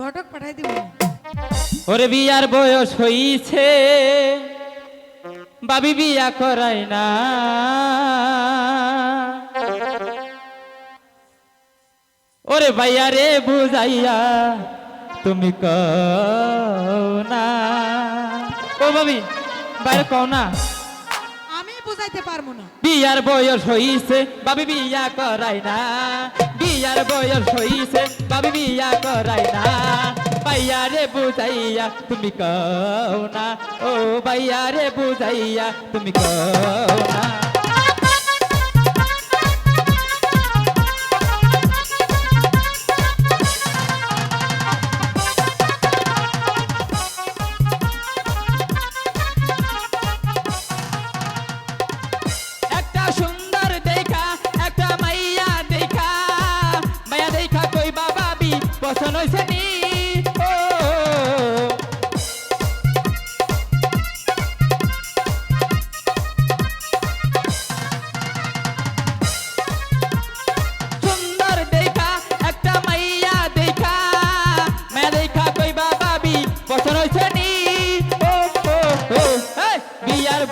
ঘটক পাঠাই দিব। ওরে বিয়ার বয়স হইছে, বাবি বিয়া করাই না। ওরে ভাইয়া রে বুঝাইয়া তুমি কও না। ও বাবি, বাইরে কও না। বুঝাইতে পারব না। বিয়ার বয়স হইছে, বাবি বিয়া করাই না। বিয়ার বয়স হইছে, বাবি বিয়া করাই না। ভাইয়া রে বুঝাইয়া তুমি কও না। ও ভাইয়া রে বুঝাইয়া তুমি কও না।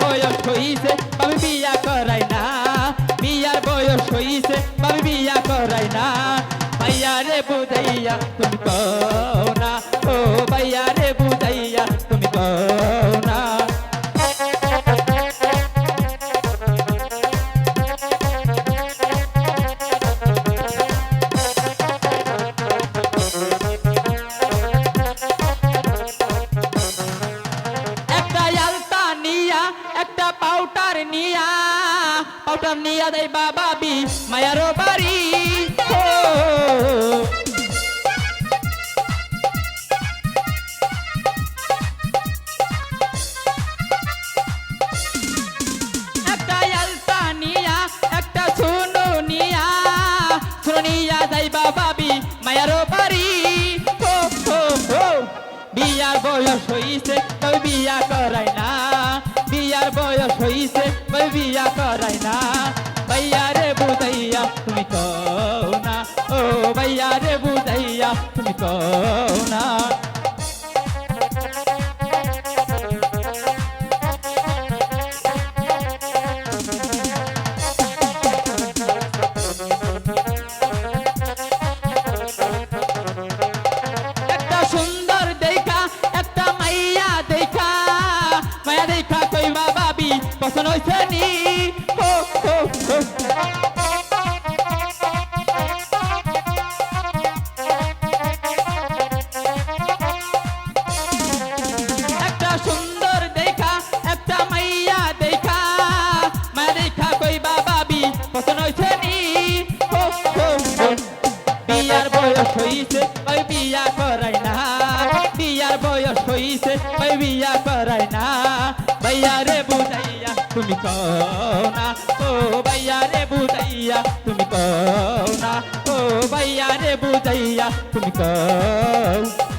বয়স হইছে বাবি বিয়া করাই না। বিয়ার বয়স হইছে বাবি বিয়া করাই না। রে বুঝাইয়া তুমি কও না। ও ভাইয়া রে বুঝাইয়া তুমি কও না। একটা পাউডার নিয়া পাউডার নিয়া দেয় বাবা বি, মায়ারো বাড়ি। বিয়ার বয়স হইছে তবে বিয়া করাই না। বিয়ার বয়স হইছে তবে বিয়া করাই না। ভাইয়া রে বুঝাইয়া তুমি কও বুঝাইয়া তুমি কও না একটা সুন্দর হইছে, ওই বিয়া করাই না। বিয়ার বয়স হইছে, ওই বিয়া করাই না। ভাইয়া রে বুঝাইয়া তুমি না। ও ভাইয়া রে বুঝাইয়া তুমি না। ও ভাইয়া রে বুঝাইয়া তুমি কও